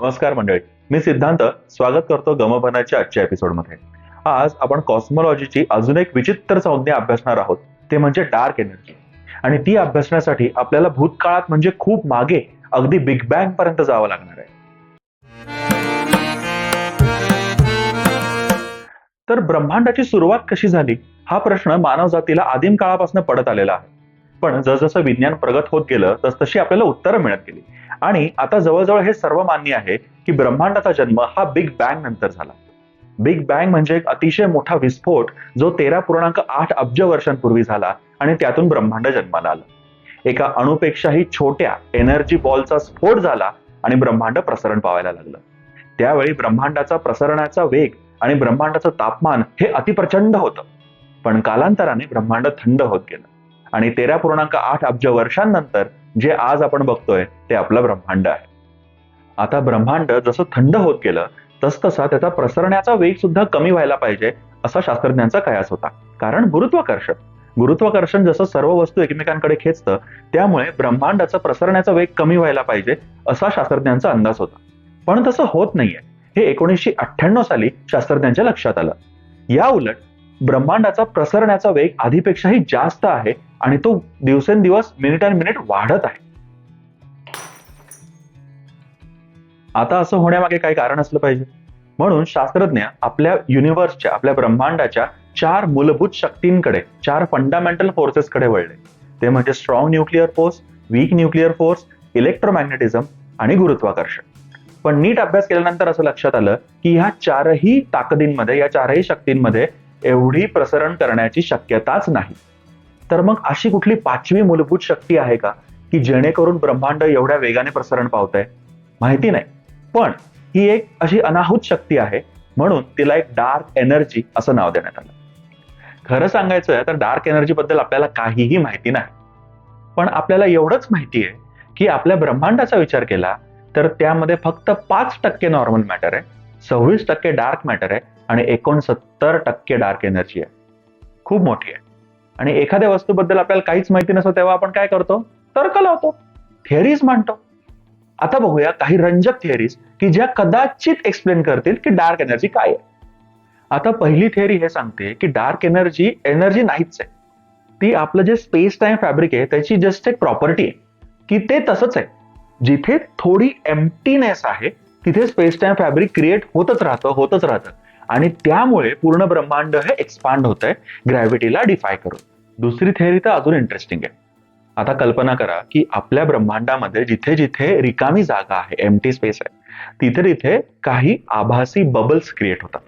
नमस्कार मंडळी. मी सिद्धांत स्वागत करतो गमभनाच्या आजच्या एपिसोडमध्ये. आज आपण कॉस्मॉलॉजीची अजून एक विचित्र संज्ञा अभ्यासणार आहोत. ते म्हणजे डार्क एनर्जी. आणि ती अभ्यासण्यासाठी आपल्याला भूतकाळात म्हणजे खूप मागे अगदी बिग बँग पर्यंत जावं लागणार आहे. तर ब्रह्मांडाची सुरुवात कशी झाली? हा प्रश्न मानवजातीला आदिम काळापासून पडत आलेला आहे. पण जसजसं विज्ञान प्रगत होत गेलं तसतशी आपल्याला उत्तरं मिळत गेली. आणि आता जवळजवळ हे सर्व मान्य आहे की ब्रह्मांडाचा जन्म हा बिग बँग नंतर झाला. बिग बँग म्हणजे एक अतिशय मोठा विस्फोट जो तेरा पूर्णांक आठ अब्ज वर्षांपूर्वी झाला आणि त्यातून ब्रह्मांड जन्माला आलं. एका अणुपेक्षाही छोट्या एनर्जी बॉलचा स्फोट झाला आणि ब्रह्मांड प्रसरण पावायला लागलं. त्यावेळी ब्रह्मांडाचा प्रसरणाचा वेग आणि ब्रह्मांडाचं तापमान हे अतिप्रचंड होतं. पण कालांतराने ब्रह्मांड थंड होत गेलं. आणि तेरा पूर्णांक आठ अब्ज वर्षांनंतर जे आज आपण बघतोय ते आपलं ब्रह्मांड आहे. आता ब्रह्मांड जसं थंड होत गेलं तसतसा त्याचा प्रसरण्याचा वेग सुद्धा कमी व्हायला पाहिजे असा शास्त्रज्ञांचा कयास होता. कारण गुरुत्वाकर्षण गुरुत्वाकर्षण जसं सर्व वस्तू एकमेकांकडे खेचतं त्यामुळे ब्रह्मांडाचा प्रसरण्याचा वेग कमी व्हायला पाहिजे असा शास्त्रज्ञांचा अंदाज होता. पण तसं होत नाहीये. हे एकोणीसशे अठ्ठ्याण्णव साली शास्त्रज्ञांच्या लक्षात आलं. या उलट ब्रह्मांडाचा प्रसरण्याचा वेग आधीपेक्षाही जास्त आहे आणि तो दिवसेंदिवस मिनिट मिनिट वाढत आहे. आता असं होण्यामागे काही कारण असलं पाहिजे. म्हणून शास्त्रज्ञ आपल्या युनिव्हर्सच्या आपल्या ब्रह्मांडाच्या चार मूलभूत शक्तींकडे चार फंडामेंटल फोर्सेसकडे वळले. ते म्हणजे strong nuclear force weak nuclear force electromagnetism आणि गुरुत्वाकर्षण. पण नीट अभ्यास केल्यानंतर असं लक्षात आलं की ह्या चारही ताकदींमध्ये या चारही शक्तींमध्ये एवढी प्रसरण करण्याची शक्यताच नाही. तर मग अशी कुठली पाचवी मूलभूत शक्ती आहे का की जेणेकरून ब्रह्मांड एवढ्या वेगाने प्रसरण पावतंय? माहिती नाही. पण ही एक अशी अनाहूत शक्ती आहे म्हणून तिला एक डार्क एनर्जी असं नाव देण्यात आलं. खरं सांगायचं तर डार्क एनर्जी बद्दल आपल्याला काहीही माहिती नाही. पण आपल्याला एवढंच माहिती आहे की आपल्या ब्रह्मांडाचा विचार केला तर त्यामध्ये फक्त पाच टक्के नॉर्मल मॅटर आहे सव्वीस टक्के डार्क मॅटर आहे आणि एकोणसत्तर टक्के डार्क एनर्जी आहे. खूप मोठी आहे. आणि एखाद्या वस्तूबद्दल आपल्याला काहीच माहिती नसतं तेव्हा आपण काय करतो? तर्क लावतो. थेअरीज मांडतो. आता बघूया काही रंजक थिअरीज की ज्या कदाचित एक्सप्लेन करतील की डार्क एनर्जी काय आहे. आता पहिली थिअरी हे सांगते की डार्क एनर्जी एनर्जी नाहीच आहे. ती आपलं जे स्पेस टाइम फॅब्रिक आहे त्याची जस्ट एक प्रॉपर्टी आहे. की ते तसंच आहे. जिथे थोडी एम्प्टीनेस आहे तिथे स्पेस टाइम फॅब्रिक क्रिएट होतच राहतं होतच राहतं. आणि त्यामुळे पूर्ण ब्रह्मांड हे एक्सपांड होत आहे ग्रॅव्हिटीला डिफाय करून. दुसरी थेअरी तर अजून इंटरेस्टिंग आहे. आता कल्पना करा की आपल्या ब्रह्मांडामध्ये जिथे जिथे रिकामी जागा आहे एमटी स्पेस आहे तिथे तिथे काही आभासी बबल्स क्रिएट होतात.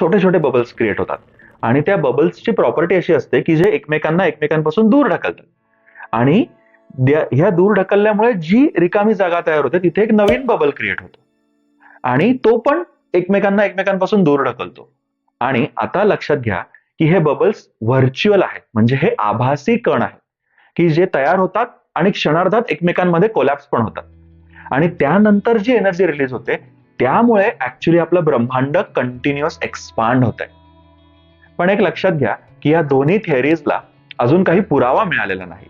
छोटे छोटे बबल्स क्रिएट होतात. आणि त्या बबल्सची प्रॉपर्टी अशी असते की जे एकमेकांना एकमेकांपासून दूर ढकलतात. आणि ह्या दूर ढकलल्यामुळे जी रिकामी जागा तयार होते तिथे एक नवीन बबल क्रिएट होतो. आणि तो पण एकमेकांना एकमेकांपासून दूर ढकलतो. आणि आता लक्षात घ्या की हे बबल्स व्हर्च्युअल आहेत. म्हणजे हे आभासी कण आहेत. की जे तयार होतात आणि क्षणार्धात एकमेकांमध्ये कोलॅप्स पण होतात. आणि त्यानंतर जी एनर्जी रिलीज होते त्यामुळे ऍक्च्युली आपलं ब्रह्मांड कंटिन्युअस एक्सपांड होत आहे पण एक लक्षात घ्या की या दोन्ही थेअरीजला अजून काही पुरावा मिळालेला नाही.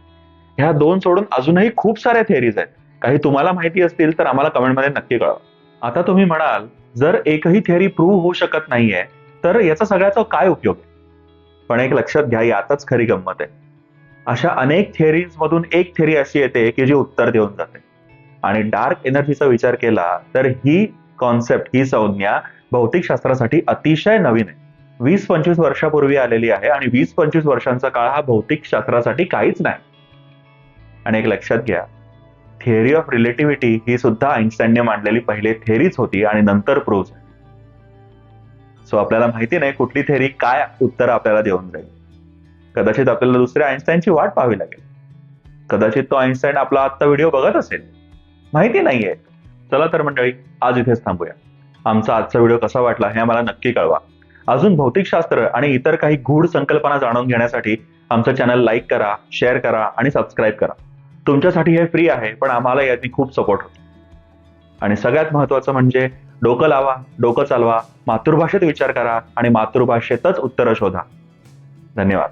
ह्या दोन सोडून अजूनही खूप साऱ्या थेअरीज आहेत. काही तुम्हाला माहिती असतील तर आम्हाला कमेंटमध्ये नक्की कळवा. आता तुम्ही म्हणाल जर एकही थिअरी प्रूव्ह होऊ शकत नाहीये तर याचा सगळ्याचा काय उपयोग आहे? पण एक लक्षात घ्या यातच खरी गंमत आहे. अशा अनेक थिअरीज मधून एक थिअरी अशी येते की जी उत्तर देऊन जाते. आणि डार्क एनर्जीचा विचार केला तर ही कॉन्सेप्ट ही संज्ञा भौतिकशास्त्रासाठी अतिशय नवीन आहे. वीस पंचवीस वर्षापूर्वी आलेली आहे आणि वीस पंचवीस वर्षांचा काळ हा भौतिक शास्त्रासाठी काहीच नाही. आणि एक लक्षात घ्या थिअरी ऑफ रिलेटिव्हिटी ही सुद्धा आईन्स्टाईनने मांडलेली पहिली थेरीच होती आणि नंतर प्रूव्ह सो आपल्याला माहिती नाही कुठली थेरी काय उत्तर आपल्याला देऊन जाईल. कदाचित आपल्याला दुसऱ्या आईन्स्टाईनची वाट पाहावी लागेल. कदाचित तो आईन्स्टाईन आपला आत्ता व्हिडिओ बघत असेल. माहिती नाहीये. चला तर मंडळी आज इथेच थांबूया. आमचा आजचा व्हिडिओ कसा वाटला हे आम्हाला नक्की कळवा. अजून भौतिकशास्त्र आणि इतर काही गूढ संकल्पना जाणून घेण्यासाठी आमचं चॅनल लाईक करा शेअर करा आणि सबस्क्राईब करा. तुमच्यासाठी हे फ्री आहे पण आम्हाला याची खूप सपोर्ट होतो आणि सगळ्यात महत्वाचं म्हणजे डोकं लावा डोकं चालवा मातृभाषेत विचार करा आणि मातृभाषेतच उत्तरं शोधा. धन्यवाद.